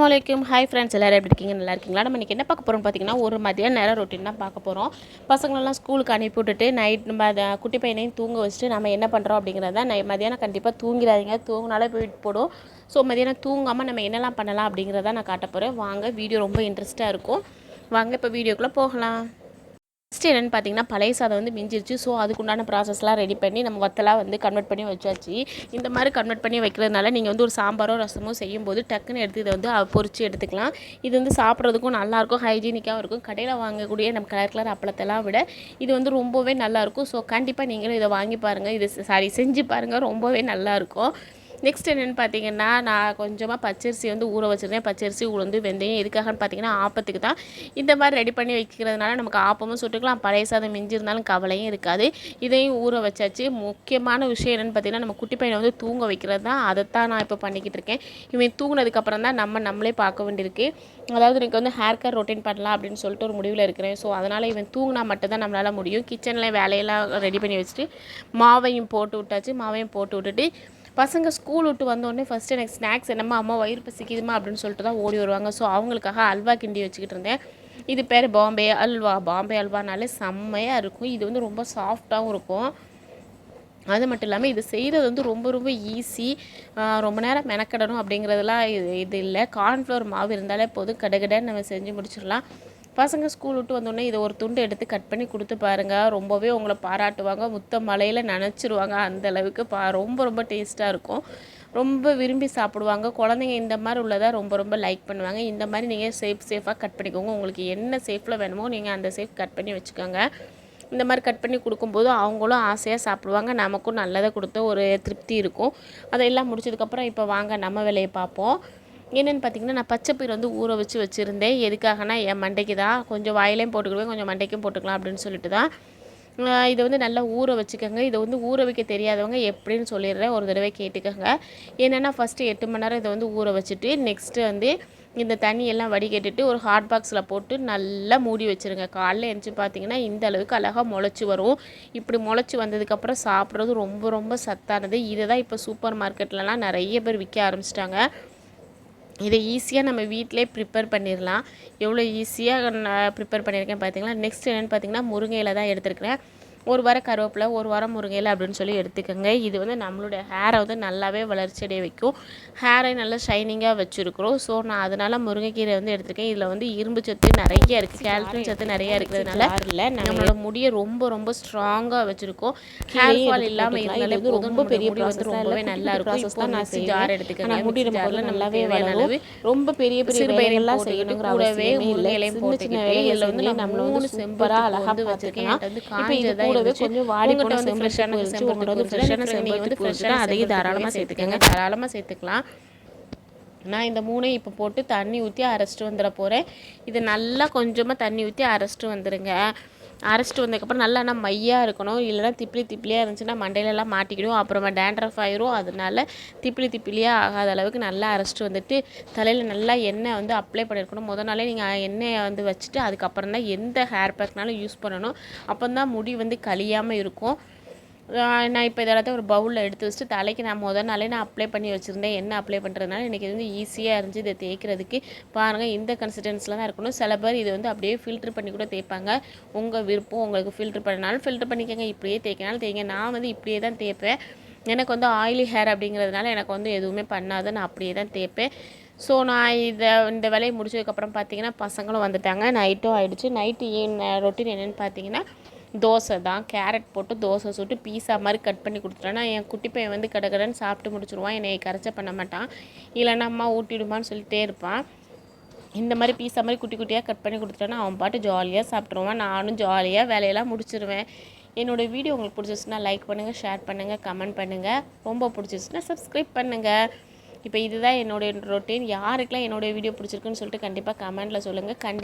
வலைக்கும் hi friends எல்லோரும் எப்படி இருக்கீங்க? நல்லா இருக்கீங்களா? நம்ம இன்றைக்கி என்ன பார்க்க போகிறோம் பார்த்தீங்கன்னா ஒரு மதியான நேரம் ரொட்டீன் தான் பார்க்க போகிறோம் பசங்களெல்லாம் ஸ்கூலுக்கு அனுப்பி விட்டுட்டு நைட் நம்ம அதை குட்டி பையனையும் தூங்க வச்சுட்டு நம்ம என்ன பண்ணுறோம் அப்படிங்கிறத நை மதியானம் கண்டிப்பாக தூங்கிடாதீங்க. தூங்கினாலே போயிட்டு போடும். ஸோ மதியானம் தூங்காமல் நம்ம என்னெல்லாம் பண்ணலாம் அப்படிங்கிறத நான் காட்ட போகிறேன் வாங்க வீடியோ ரொம்ப இன்ட்ரெஸ்ட்டாக இருக்கும். வாங்க இப்போ வீடியோக்குள்ளே போகலாம். நெக்ஸ்ட் என்னென்னு பார்த்தீங்கன்னா பழைய சாதம் வந்து மிஞ்சிருச்சு. ஸோ அதுக்குண்டான ப்ராசஸ்லாம் ரெடி பண்ணி நம்ம வத்தலாக வந்து கன்வெர்ட் பண்ணி வச்சாச்சு. இந்த மாதிரி கன்வெர்ட் பண்ணி வைக்கிறதுனால நீங்கள் வந்து ஒரு சாம்பாரோ ரசமோ செய்யும்போது டக்குன்னு எடுத்து இதை வந்து பொறிச்சு எடுத்துக்கலாம். இது வந்து சாப்பிட்றதுக்கும் நல்லாயிருக்கும் ஹைஜீனிக்காகவும் இருக்கும். கடையில் வாங்கக்கூடிய நம்ம கலர் கலர் அப்பளத்தெல்லாம் விட இது வந்து ரொம்பவே நல்லாயிருக்கும். ஸோ கண்டிப்பாக நீங்களும் இதை வாங்கி பாருங்கள் இது சாரி செஞ்சு பாருங்கள் ரொம்பவே நல்லாயிருக்கும். நெக்ஸ்ட் என்னென்னு பார்த்தீங்கன்னா நான் கொஞ்சமாக பச்சரிசி வந்து ஊற வச்சுருந்தேன் பச்சரிசி உளுந்து வெந்தயம் எதுக்காகன்னு பார்த்தீங்கன்னா ஆப்பத்துக்கு தான். இந்த மாதிரி ரெடி பண்ணி வைக்கிறதுனால நமக்கு ஆப்பமும் சுட்டுக்கலாம். பழைய சாதம் மிஞ்சி இருந்தாலும் கவலையும் இருக்காது. இதையும் ஊற வச்சாச்சு. முக்கியமான விஷயம் என்னென்னு பார்த்தீங்கன்னா நம்ம குட்டி பையனை வந்து தூங்க வைக்கிறது தான். அதைத்தான் நான் இப்போ பண்ணிக்கிட்டு இருக்கேன். இவன் தூங்கினதுக்கப்புறம் தான் நம்ம நம்மளே பார்க்க வேண்டியிருக்கு. அதாவது எனக்கு வந்து ஹேர் கட் ரொட்டீன் பண்ணலாம் அப்படின்னு சொல்லிட்டு ஒரு முடிவில் இருக்கிறேன். ஸோ அதனால் இவன் தூங்கினா மட்டும்தான் நம்மளால் முடியும். கிச்சனில் வேலையெல்லாம் ரெடி பண்ணி வச்சுட்டு மாவையும் போட்டு விட்டாச்சு. மாவையும் போட்டு விட்டுட்டு பசங்க ஸ்கூல் விட்டு வந்தோடனே ஃபஸ்ட்டு எனக்கு ஸ்நாக்ஸ் என்னம்மா அம்மா வயிறு பசிக்குதுமா அப்படின்னு சொல்லிட்டு தான் ஓடி வருவாங்க. ஸோ அவங்களுக்காக அல்வா கிண்டி வச்சுக்கிட்டு இருந்தேன். இது பேர் பாம்பே அல்வா. பாம்பே அல்வானாலே செம்மையாக இருக்கும். இது வந்து ரொம்ப சாஃப்டாகவும் இருக்கும். அது மட்டும் இல்லாமல் இது செய்கிறது வந்து ரொம்ப ரொம்ப ஈஸி ரொம்ப நேரம் மெனக்கடணும் அப்படிங்கிறதுலாம் இது இது இல்லை. கார்ன்ஃப்ளவர் மாவு இருந்தாலே போதும். கடகடன்னு நம்ம செஞ்சு முடிச்சிடலாம். பசங்க ஸ்கூல் விட்டு வந்தோடனே இதை ஒரு துண்டு எடுத்து கட் பண்ணி கொடுத்து பாருங்கள் ரொம்பவே உங்களை பாராட்டுவாங்க. முத்த மலையில் நினச்சிருவாங்க. அந்த அளவுக்கு பா ரொம்ப ரொம்ப டேஸ்ட்டாக இருக்கும். ரொம்ப விரும்பி சாப்பிடுவாங்க. குழந்தைங்க இந்த மாதிரி உள்ளதாக ரொம்ப ரொம்ப லைக் பண்ணுவாங்க. இந்த மாதிரி நீங்கள் சேஃப் சேஃபாக கட் பண்ணிக்கோங்க. உங்களுக்கு என்ன சேஃபில் வேணுமோ நீங்கள் அந்த சேஃப் கட் பண்ணி வச்சுக்கோங்க. இந்த மாதிரி கட் பண்ணி கொடுக்கும்போது அவங்களும் ஆசையாக சாப்பிடுவாங்க. நமக்கும் நல்லதை கொடுத்த ஒரு திருப்தி இருக்கும். அதெல்லாம் முடிச்சதுக்கப்புறம் இப்போ வாங்க நம்ம வேலையை பார்ப்போம். என்னென்னு பார்த்தீங்கன்னா நான் பச்சைப்பயிர் வந்து ஊற வச்சு வச்சுருந்தேன். எதுக்காகனா என் மண்டைக்கு தான். கொஞ்சம் வாயிலையும் போட்டுக்கிடுவேன் கொஞ்சம் மண்டைக்கும் போட்டுக்கலாம் அப்படின்னு சொல்லிட்டு தான். இதை வந்து நல்லா ஊற வச்சுக்கோங்க. இதை வந்து ஊற வைக்க தெரியாதவங்க எப்படின்னு சொல்லிடுறேன். ஒரு தடவை கேட்டுக்கோங்க. என்னென்னா ஃபஸ்ட்டு எட்டு மணி நேரம் இதை வந்து ஊற வச்சுட்டு நெக்ஸ்ட்டு வந்து இந்த தண்ணியெல்லாம் வடிகட்டிட்டு ஒரு ஹாட் பாக்ஸில் போட்டு நல்லா மூடி வச்சுருங்க. காலைல எழுந்துச்சு பார்த்தீங்கன்னா இந்த அளவுக்கு அழகாக முளைச்சி வரும். இப்படி முளைச்சி வந்ததுக்கப்புறம் சாப்பிட்றது ரொம்ப ரொம்ப சத்தானது. இதை தான் இப்போ சூப்பர் மார்க்கெட்லலாம் நிறைய பேர் விற்க ஆரம்பிச்சிட்டாங்க. இதை ஈஸியாக நம்ம வீட்டிலே ப்ரிப்பேர் பண்ணிடலாம் எவ்வளோ ஈஸியாக நான் ப்ரிப்பேர் பண்ணியிருக்கேன் பார்த்தீங்களா நெக்ஸ்ட் என்னென்னு பார்த்தீங்கன்னா முருங்கை இலை தான் எடுத்திருக்கிறேன். ஒரு வாரம் கருவேப்பிலை ஒரு வாரம் முருங்கை இலை அப்படின்னு சொல்லி எடுத்துக்கோங்க. இது வந்து நம்மளுடைய ஹேரை வந்து நல்லாவே வளர்ச்சி அடைய வைக்கும். ஹேரை நல்லா ஷைனிங்காக வச்சுருக்குறோம். ஸோ நான் அதனால் முருங்கைக்கீரை வந்து எடுத்திருக்கேன். இதில் வந்து இரும்பு சத்து நிறைய இருக்குது கால்சியம் சத்து நிறைய இருக்கிறதுனால இல்லை நம்மளோட முடியை ரொம்ப ரொம்ப ஸ்ட்ராங்காக வச்சுருக்கோம். ஹேர் ஃபால் இல்லாமல் இருந்தாலே ரொம்ப பெரிய வந்து ரொம்பவே நல்லா இருக்கும். இப்போ மிக்ஸி ஜார் எடுத்துக்கோங்க. முடி ஜாரில் நல்லாவே வளரும். ரொம்ப பெரிய பெரிய வேலையெல்லாம் செய்யணுங்கிற கூடவே முருங்கையிலையும் போட்டுக்கிட்டு இதில் வந்து நம்ம மூணு செம்பரா அழகா வந்து வச்சிருக்கேன். வந்து காஞ்சதா கூடவே கொஞ்சம் வாடி போன வந்து ஃப்ரெஷ்ஷான செம்பருத்தி வந்து ஃப்ரெஷ்ஷான செம்பருத்தி ஃப்ரெஷ்ஷாக அதையும் தாராளமாக சேர்த்துக்கோங்க. தாராளமாக சேர்த்துக்கலாம். நான் இந்த மூணையும் இப்போ போட்டு தண்ணி ஊற்றி அரைச்சிட்டு வந்துட போகிறேன் இது நல்லா கொஞ்சமாக தண்ணி ஊற்றி அரைச்சிட்டு வந்துடுங்க அரைச்சிட்டு வந்ததுக்கப்புறம் நல்லா ஆனால் மையாக இருக்கணும். இல்லைனா திப்பிலி திப்பிலியாக இருந்துச்சுன்னா மண்டையிலலாம் மாட்டிக்கிடும். அப்புறமா டேண்ட்ரஃப் ஆயிரும். அதனால திப்பிலி திப்பிலியாக ஆகாத அளவுக்கு நல்லா அரைச்சிட்டு வந்துட்டு தலையில் நல்லா எண்ணெய் வந்து அப்ளை பண்ணியிருக்கணும். முத நாளே நீங்கள் எண்ணெயை வந்து வச்சுட்டு அதுக்கப்புறம் தான் எந்த ஹேர் பேக்னாலும் யூஸ் பண்ணணும். அப்போ தான் முடி வந்து கழியாமல் இருக்கும். நான் இப்போ இதெல்லாத்தையும் ஒரு பவுலில் எடுத்து வச்சுட்டு தலைக்கு நான் முதல் நாளே நான் அப்ளை பண்ணி வச்சுருந்தேன். என்ன அப்ளை பண்ணுறதுனால எனக்கு இது வந்து ஈஸியாக இருந்துச்சு இதை தேய்க்கிறதுக்கு. பாருங்கள் இந்த கன்சிஸ்டன்ஸில் தான் இருக்கணும். சில பேர் இது வந்து அப்படியே ஃபில்ட்ரு பண்ணி கூட தேய்ப்பாங்க. உங்கள் விருப்பம் உங்களுக்கு ஃபில்ட்ரு பண்ணனாலும் ஃபில்ட்ரு பண்ணிக்கோங்க. இப்படியே தேய்க்கனாலும் தேய்ங்க. நான் வந்து இப்படியே தான் தேய்ப்பேன். எனக்கு வந்து ஆயிலி ஹேர் அப்படிங்கிறதுனால எனக்கு வந்து எதுவுமே பண்ணாது நான் அப்படியே தான் தேய்ப்பேன். ஸோ நான் இதை இந்த வேலையை முடிச்சதுக்கப்புறம் பார்த்தீங்கன்னா பசங்களும் வந்துட்டாங்க. நைட்டும் ஆகிடுச்சு நைட்டு ஏன் ரொட்டீன் என்னென்னு பார்த்தீங்கன்னா தோசை தான் கேரட் போட்டு தோசை சுட்டு பீஸா மாதிரி கட் பண்ணி கொடுத்துட்டேன்னா என் குட்டி பையன் வந்து கடகடன்னு சாப்பிட்டு முடிச்சிருவான் என்னை கரைச்ச பண்ண மாட்டான். இல்லைன்னா அம்மா ஊட்டிடுமான்னு சொல்லிட்டே இருப்பான். இந்த மாதிரி பீஸா மாதிரி குட்டி குட்டியாக கட் பண்ணி கொடுத்துட்டேன்னா அவன் பாட்டு ஜாலியாக சாப்பிட்ருவான் நானும் ஜாலியாக வேலையெல்லாம் முடிச்சிருவேன். என்னோடய வீடியோ உங்களுக்கு பிடிச்சிச்சுன்னா லைக் பண்ணுங்கள் ஷேர் பண்ணுங்கள் கமெண்ட் பண்ணுங்கள் ரொம்ப பிடிச்சிச்சுன்னா சப்ஸ்கிரைப் பண்ணுங்கள் இப்போ இதுதான் என்னோட ரொட்டீன் யாருக்கெல்லாம் என்னோடய வீடியோ பிடிச்சிருக்குன்னு சொல்லிட்டு கண்டிப்பாக கமெண்ட்டில் சொல்லுங்கள் கண்டி